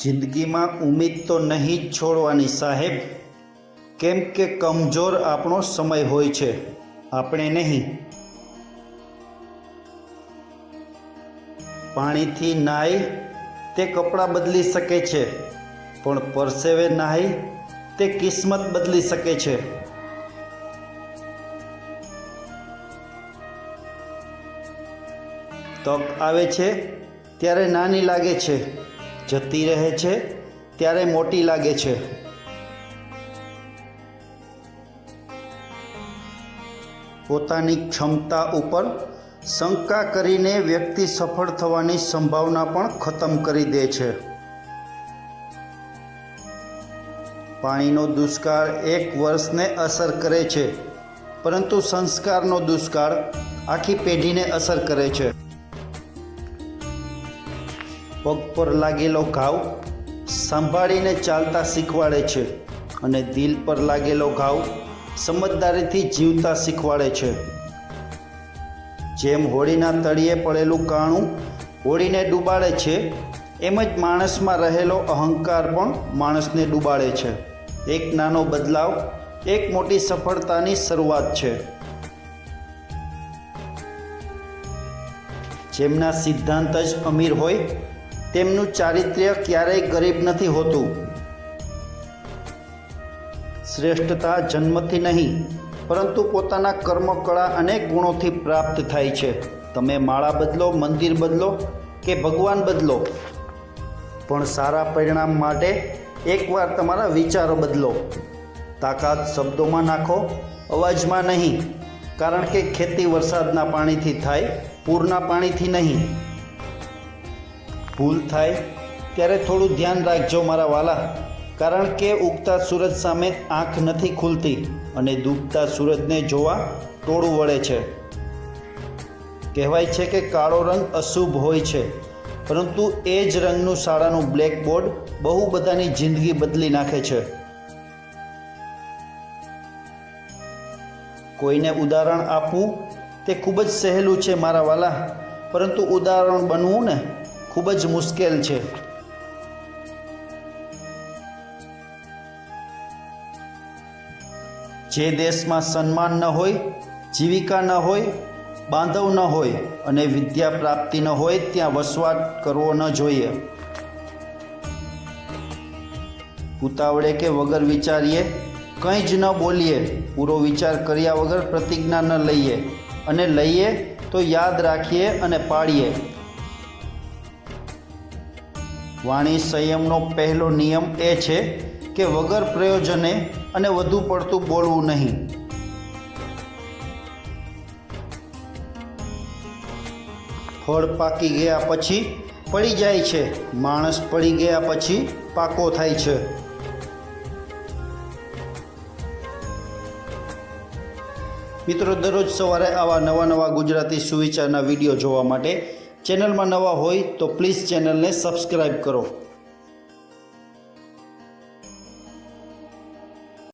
જિંદગીમાં ઉમ્મીદ તો નહીં જ છોડવાની સાહેબ. કેમ કે કમજોર આપણો સમય હોય છે. આપણે નહીં. પાણીથી નાય તે કપડાં બદલી શકે છે, પણ પરસેવે નાય તે કિસ્મત બદલી શકે છે. તક આવે છે ત્યારે નાની લાગે છે. જતી રહે છે, ત્યારે મોટી લાગે છે. પોતાની ક્ષમતા ઉપર શંકા કરીને વ્યક્તિ સફળ થવાની સંભાવના પણ ખતમ કરી દે છે. પાણીનો દુષ્કાળ એક વર્ષને અસર કરે છે, પરંતુ સંસ્કારનો દુષ્કાળ આખી પેઢીને અસર કરે છે. પગ પર લાગેલો ઘાવ સંભાળીને ચાલતા શીખવાડે છે અને દિલ પર લાગેલો ઘાવ સમજદારીથી જીવતા શીખવાડે છે. જેમ હોળીના તળિયે પડેલું કાણું હોળીને ડૂબાડે છે, એમ જ માણસમાં રહેલો અહંકાર પણ માણસને ડૂબાડે છે. એક નાનો બદલાવ, એક મોટી સફળતાની શરૂઆત છે. જેમના સિદ્ધાંત જ અમીર હોય તેમનું ચારિત્ર્ય ક્યારેય ગરીબ નથી હોતું. શ્રેષ્ઠતા જન્મથી નહીં, પરંતુ પોતાના કર્મકળા અને ગુણોથી પ્રાપ્ત થાય છે. તમે માળા બદલો, મંદિર બદલો કે ભગવાન બદલો. પણ સારા પરિણામ માટે એકવાર તમારા વિચારો બદલો. તાકાત શબ્દોમાં નાખો, અવાજમાં નહીં. કારણ કે ખેતી વરસાદના પાણીથી થાય, પૂરના પાણીથી નહીં. ભૂલ થાય, ત્યારે થોડું ધ્યાન રાખજો મારા વાલા. કારણ કે ઉગતા સૂરજ સામે આંખ નથી ખુલતી અને ડૂબતા સૂરજને જોવા ટોળું વળે છે. કહેવાય છે કે કાળો રંગ અશુભ હોય છે, પરંતુ એ જ રંગનું શાળાનું બ્લેકબોર્ડ બહુ બધાની જિંદગી બદલી નાખે છે. કોઈને ઉદાહરણ આપવું તે ખૂબ જ સહેલું છે મારા વાલા, પરંતુ ઉદાહરણ બનવું ને ખૂબ જ મુશ્કેલ છે. જે દેશમાં સન્માન ન હોય, જીવિકા ન હોય, બાંધવ ન હોય અને વિદ્યા પ્રાપ્તિ ન હોય, ત્યાં વસવાટ કરવો ન જોઈએ. ઉતાવળે કે વગર વિચારીએ, કંઈ જ ન બોલીએ, પૂરો વિચાર કર્યા વગર પ્રતિજ્ઞા ન લઈએ અને લઈએ તો યાદ રાખીએ અને પાડીએ વાણી સંયમનો પહેલો નિયમ એ છે કે વગર પ્રયોજને અને વધુ પડતું બોલવું નહીં. ફળ પાકી ગયા પછી પડી જાય છે. માણસ પડી ગયા પછી પાકો થાય છે. મિત્રો, દરરોજ સવારે આવા નવા નવા ગુજરાતી સુવિચારના વીડિયો જોવા માટે ચેનલમાં નવા હોય તો પ્લીઝ ચેનલને સબસ્ક્રાઈબ કરો.